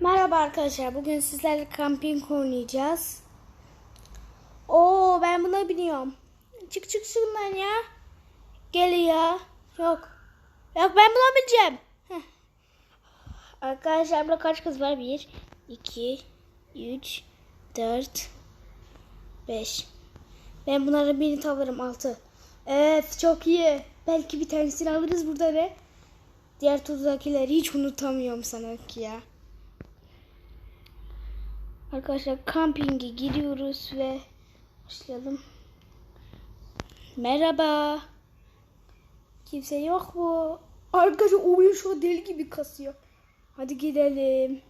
Merhaba arkadaşlar. Bugün sizlerle kamping oynayacağız. Oo ben buna biniyorum. Çık çık şundan ya. Gel ya. Yok. Yok ben buna bineceğim. Heh. Arkadaşlar burada kaç kız var? 1, 2, 3, 4, 5. Ben bunları birini alırım 6. Evet çok iyi. Belki bir tanesini alırız burada ne? Diğer turdakileri hiç unutamıyorum sanki ya. Arkadaşlar kampinge giriyoruz ve başlayalım. Merhaba. Kimse yok mu? Arkadaşlar oyun şu deli gibi kasıyor. Hadi gidelim.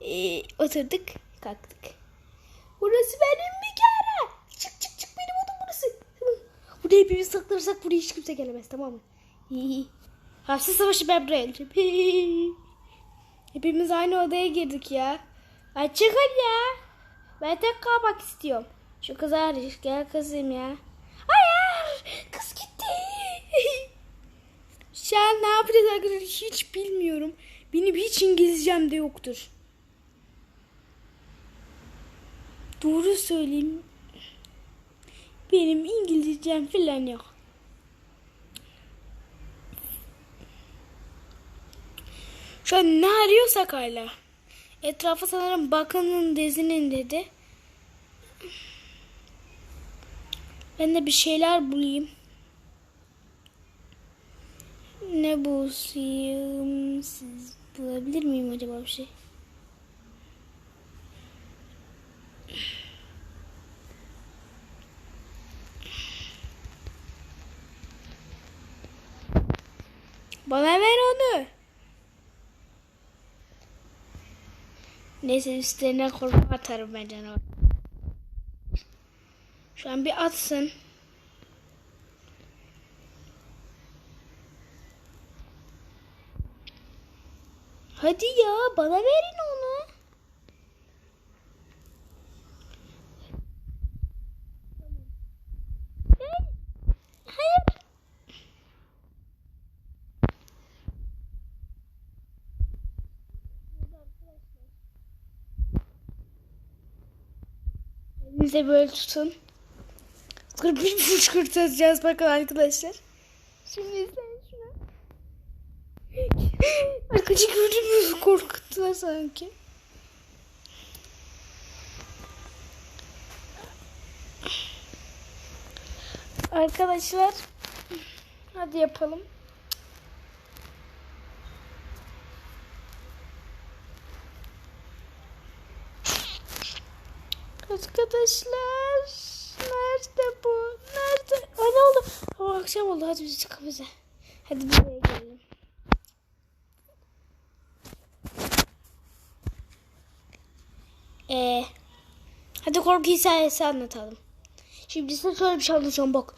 Ee, oturduk, kalktık. Burası benim bir kere. Çık çık çık benim odam burası. Burada hepimiz saklanırsak buraya hiç kimse gelemez tamam mı? Hapsi savaşı ben buraya geleceğim. Hepimiz aynı odaya girdik ya. Ay çıkın. Ben tek kalmak istiyorum. Şu kız hariç gel kızım ya. Hayır kız gitti. Şu an ne yapacağız arkadaşlar hiç bilmiyorum. Benim hiç İngilizcem de yoktur. Doğru söyleyeyim. Benim İngilizcem falan yok. Şu an ne arıyorsak hala. Etrafa sanırım bakının dizinin dedi. Ben de bir şeyler bulayım. Ne bulayım? Siz bulabilir miyim acaba bir şey? Bana ver onu. Neyse üstlerine korku atarım ben canavar. Şu an bir atsın. Hadi ya bana verin onu. Hayır. Hayır. Elinize böyle tutun. Sonra bir fışkırtacağız bakın arkadaşlar. Şimdi izleyin şunu. Arkadaşı gördün mü? Korkuttular sanki. Arkadaşlar hadi yapalım. Arkadaşlar nerede bu? Nerede? Ay ne oldu? Oh, akşam oldu. Hadi biz bize. Hadi buraya gelelim. Ee, hadi korku hikayesi anlatalım. Şimdi size şöyle bir şey anlatacağım bak.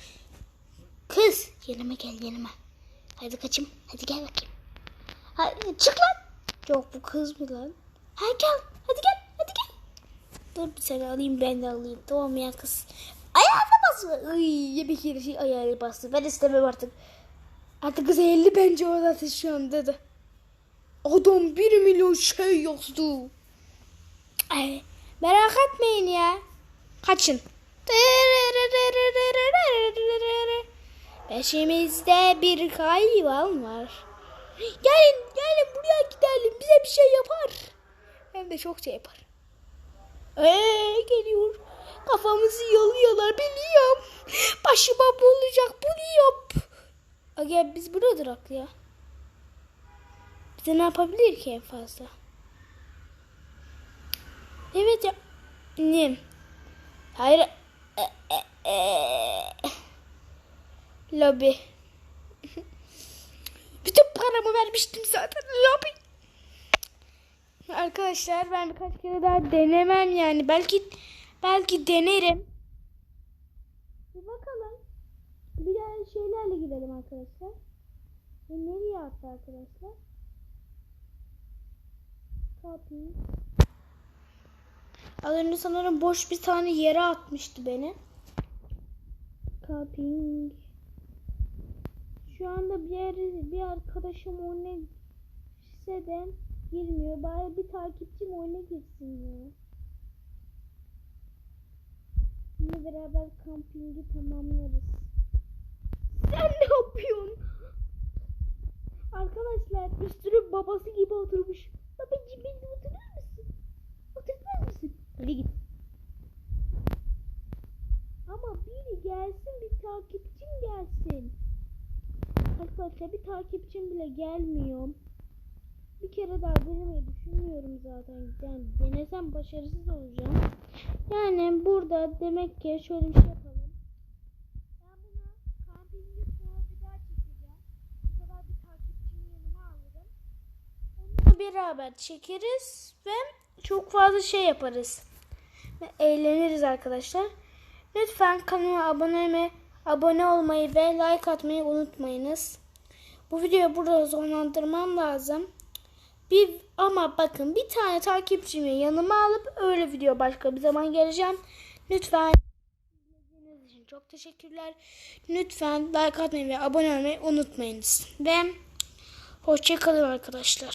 Kız yanıma gel yanıma. Hadi kaçım. Hadi gel bakayım. Hadi çık lan. Yok bu kız mı lan? Hadi gel. Hadi gel. Dur bir seni alayım ben de alayım. Tamam ya kız. Ayağına basma. Ay, yemek yeri şey ayağına bastı. Ben istemem artık. Artık kız 50 bence orada şu an dedi. Adam 1 milyon şey yazdı. Ay, merak etmeyin ya. Kaçın. Peşimizde bir hayvan var. Gelin gelin buraya gidelim bize bir şey yapar. Hem de çok şey yapar. Eee geliyor. Kafamızı yalıyorlar biliyorum. Başıma bu olacak biliyorum. Aga biz burada durak ya. Bize ne yapabilir ki en fazla? Evet ya. Ne? Hayır. E, e, e. Lobi. Bütün paramı vermiştim zaten. Lobi. Arkadaşlar ben birkaç kere daha denemem yani. Belki belki denerim. Bir bakalım. Bir daha şeylerle gidelim arkadaşlar. E nereye attı arkadaşlar? Kapıyı. Az önce sanırım boş bir tane yere atmıştı beni. Kaping. Şu anda bir yer, bir arkadaşım o ne ise de Girmiyor. Bari bir takipçim oyuna girsin ya. Yine beraber kampingi tamamlarız. Sen ne yapıyorsun? Arkadaşlar üstünün babası gibi oturmuş. Babacığım beni oturur musun? Oturmaz mısın? Hadi git. Ama biri gelsin bir takipçim gelsin. Arkadaşlar bir takipçim bile gelmiyor. Bir kere daha denemeyi düşünmüyorum zaten. Yani denesem başarısız olacağım. Yani burada demek ki şöyle bir şey yapalım. Ben bunu kampingin sonra bir daha çekeceğim. Bu sefer bir takipçimi yanıma alırım. Onunla beraber çekeriz ve çok fazla şey yaparız. Ve eğleniriz arkadaşlar. Lütfen kanalıma abone, abone olmayı ve like atmayı unutmayınız. Bu videoyu burada sonlandırmam lazım. Bir ama bakın bir tane takipçimi yanıma alıp öyle video başka bir zaman geleceğim. Lütfen izlediğiniz için çok teşekkürler. Lütfen like atmayı ve abone olmayı unutmayınız. Ve hoşçakalın arkadaşlar.